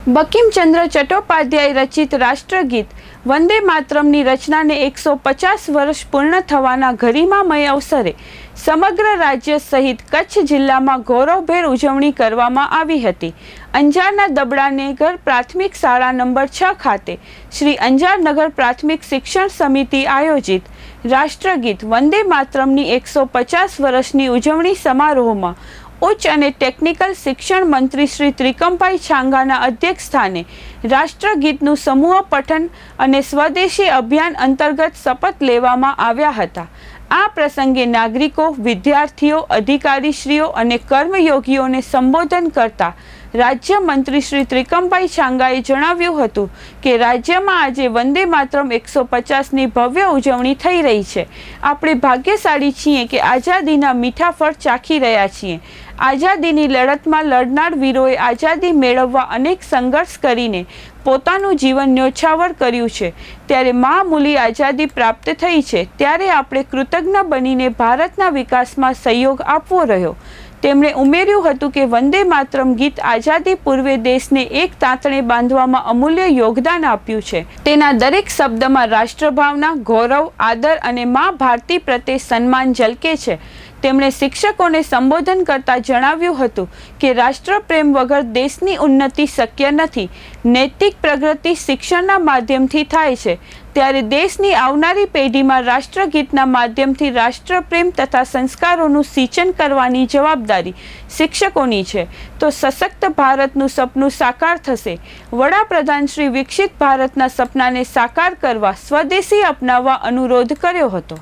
બંકિમચંદ્ર ચટ્ટોપાધ્યાય રચિત રાષ્ટ્રગીત વંદે માતરમની રચનાને એકસો પચાસ વર્ષ પૂર્ણ થવાના ગરિમામય અવસરે સમગ્ર રાજ્ય સહિત કચ્છ જિલ્લામાં ગૌરવભેર ઉજવણી કરવામાં આવી હતી. અંજારના દબડાનેગર પ્રાથમિક શાળા નંબર છ ખાતે શ્રી અંજાર નગર પ્રાથમિક શિક્ષણ સમિતિ આયોજિત રાષ્ટ્રગીત વંદે માતરમની એકસો પચાસ વર્ષની ઉજવણી સમારોહમાં ઉચ્ચ અને ટેકનિકલ શિક્ષણ મંત્રી શ્રી ત્રિકમભાઈ છાંગાના અધ્યક્ષસ્થાને રાષ્ટ્રગીતનું સમૂહ પઠન અને સ્વદેશી અભિયાન અંતર્ગત શપથ લેવામાં આવ્યા હતા. આ પ્રસંગે નાગરિકો, વિદ્યાર્થીઓ, અધિકારીશ્રીઓ અને કર્મયોગીઓને સંબોધન કરતા રાજ્ય મંત્રી શ્રી ત્રિકમભાઈ છાંગાએ જણાવ્યું હતું કે રાજ્યમાં આજે વંદે માતરમ એકસો પચાસની ભવ્ય ઉજવણી થઈ રહી છે. આપણે ભાગ્યશાળી છીએ કે આઝાદીના મીઠા ફળ ચાખી રહ્યા છીએ. આઝાદીની લડતમાં લડનાર વીરોએ આઝાદી મેળવવા અનેક સંઘર્ષ કરીને પોતાનું જીવન ન્યોછાવર કર્યું છે. ત્યારે મહામૂલી આઝાદી પ્રાપ્ત થઈ છે. ત્યારે આપણે કૃતજ્ઞ બનીને ભારતના વિકાસમાં સહયોગ આપવો રહ્યો. તેમણે ઉમેર્યું હતું કે વંદે માતરમ ગીત આઝાદી પૂર્વે દેશને એક તાંતણે બાંધવામાં અમૂલ્ય યોગદાન આપ્યું છે. તેના દરેક શબ્દમાં રાષ્ટ્રભાવના, ગૌરવ, આદર અને મા ભારતી પ્રત્યે સન્માન ઝલકે છે. તેમણે શિક્ષકોને સંબોધન કરતા જણાવ્યું હતું કે રાષ્ટ્રપ્રેમ વગર દેશની ઉન્નતિ શક્ય નથી. નૈતિક પ્રગતિ શિક્ષણના માધ્યમથી થાય છે. ત્યારે દેશની આવનારી પેઢીમાં રાષ્ટ્રગીતના માધ્યમથી રાષ્ટ્રપ્રેમ તથા સંસ્કારોનું સિંચન કરવાની જવાબદારી શિક્ષકોની છે. તો સશક્ત ભારતનું સપનું સાકાર થશે. વડાપ્રધાન શ્રી વિકસિત ભારતના સપનાને સાકાર કરવા સ્વદેશી અપનાવવા અનુરોધ કર્યો હતો.